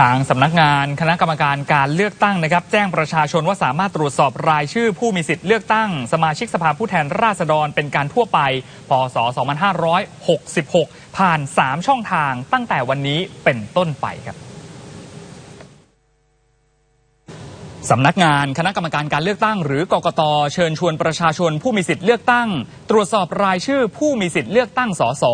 ทางสำนักงานคณะกรรมการการเลือกตั้งนะครับ แจ้งประชาชนว่าสามารถตรวจสอบรายชื่อผู้มีสิทธิ์เลือกตั้ง สมาชิกสภาผู้แทนราษฎรเป็นการทั่วไป พศ 2566 ผ่าน 3 ช่องทางตั้งแต่วันนี้เป็นต้นไปครับสำนักงานคณะกรรมการการเลือกตั้ง หรือกกตเชิญชวนประชาชนผู้มีสิทธิ์เลือกตั้ง ตรวจสอบรายชื่อผู้มีสิทธิ์เลือกตั้งสส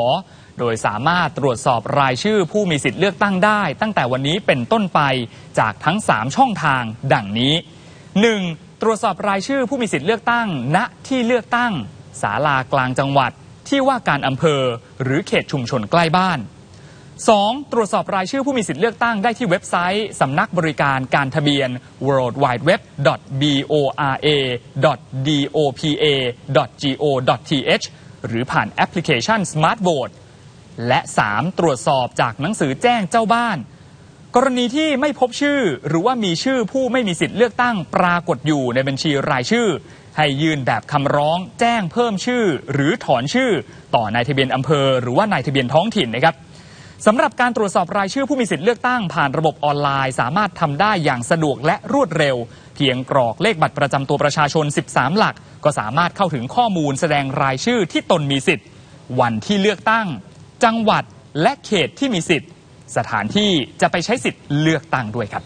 โดยสามารถตรวจสอบรายชื่อผู้มีสิทธิ์เลือกตั้งได้ ตั้งแต่วันนี้เป็นต้นไปจากทั้ง 3 ช่องทางดังนี้ 1. ตรวจสอบรายชื่อผู้มีสิทธิ์เลือกตั้ง ณที่เลือกตั้งศาลากลางจังหวัด ที่ว่าการอำเภอ หรือเขตชุมชนใกล้บ้าน 2. ตรวจสอบรายชื่อผู้มีสิทธิ์เลือกตั้งได้ที่เว็บไซต์สำนักบริการการทะเบียน world wide web bora dopa go th หรือผ่านแอปพลิเคชัน Smart Vote และ 3. ตรวจสอบจากหนังสือแจ้งเจ้าบ้าน กรณีที่ไม่พบชื่อ หรือว่ามีชื่อผู้ไม่มีสิทธิ์เลือกตั้งปรากฏอยู่ในบัญชีรายชื่อ ให้ยื่นแบบคำร้อง แจ้งเพิ่มชื่อ หรือถอนชื่อ ต่อนายทะเบียนอำเภอ หรือว่านายทะเบียนท้องถิ่นนะครับสำหรับการตรวจสอบรายชื่อผู้มีสิทธิ์เลือกตั้งผ่านระบบออนไลน์ สามารถทำได้อย่างสะดวกและรวดเร็ว เพียงกรอกเลขบัตรประจำตัวประชาชน 13 หลัก ก็สามารถเข้าถึงข้อมูลแสดงรายชื่อที่ตนมีสิทธิ์ วันที่เลือกตั้ง จังหวัดและเขตที่มีสิทธิ์ สถานที่จะไปใช้สิทธิ์เลือกตั้งด้วยครับ